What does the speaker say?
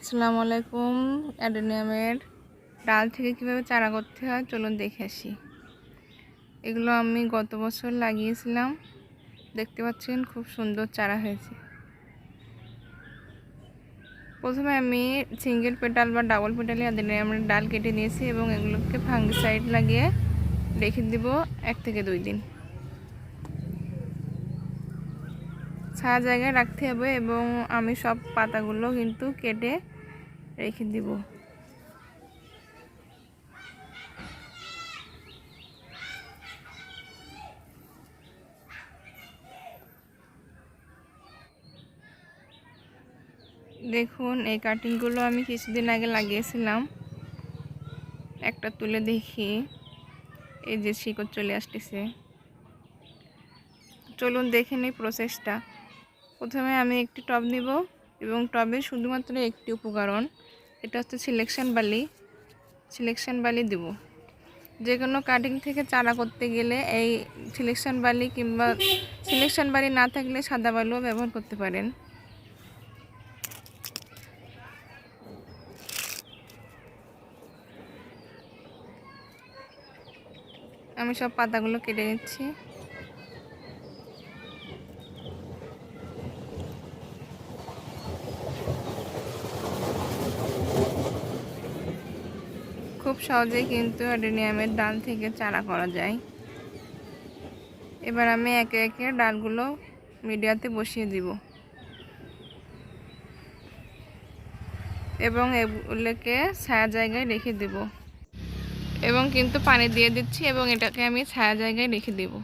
আসসালামু আলাইকুম, অ্যাডেনিয়ামের ডাল থেকে কীভাবে চারা করতে হয় চলুন দেখে আসি। এগুলো আমি গত বছর লাগিয়েছিলাম, দেখতে পাচ্ছেন খুব সুন্দর চারা হয়েছে। প্রথমে আমি সিঙ্গেল পেটাল বা ডাবল পেটালে অ্যাডেনিয়ামের ডাল কেটে নিয়েছি এবং এগুলোকে ফাঙ্গিসাইড লাগিয়ে রেখে দিব এক থেকে দুই দিন। ছায়া জায়গায় রাখতে হবে এবং আমি সব পাতাগুলো কিন্তু কেটে রেখে দিব। দেখুন, এই কাটিংগুলো আমি কিছুদিন আগে লাগিয়েছিলাম। একটা তুলে দেখি। এই যে শিকড় চলে আসতেছে। চলুন দেখে নিই প্রসেসটা প্রথমে আমি একটি টব নিব এবং টবে শুধুমাত্র একটি উপকরণ, এটা হচ্ছে সিলেকশন বালি। সিলেকশন বালি দেব। যে কোনো কাটিং থেকে চারা করতে গেলে এই সিলেকশন বালি কিংবা সিলেকশন বালি না থাকলে সাদা বালুও ব্যবহার করতে পারেন। আমি সব পাতাগুলো কেটে নিচ্ছি। খুব সহজেই কিন্তু অ্যাডেনিয়ামের ডাল থেকে চারা করা যায়। এবার আমি একে একে ডালগুলো মিডিয়াতে বসিয়ে দিব। এবং এগুলোকে ছায়া জায়গায় রেখে দেব। এবং কিন্তু পানি দিয়ে দিচ্ছি এবং এটাকে আমি ছায়া জায়গায় রেখে দেবো।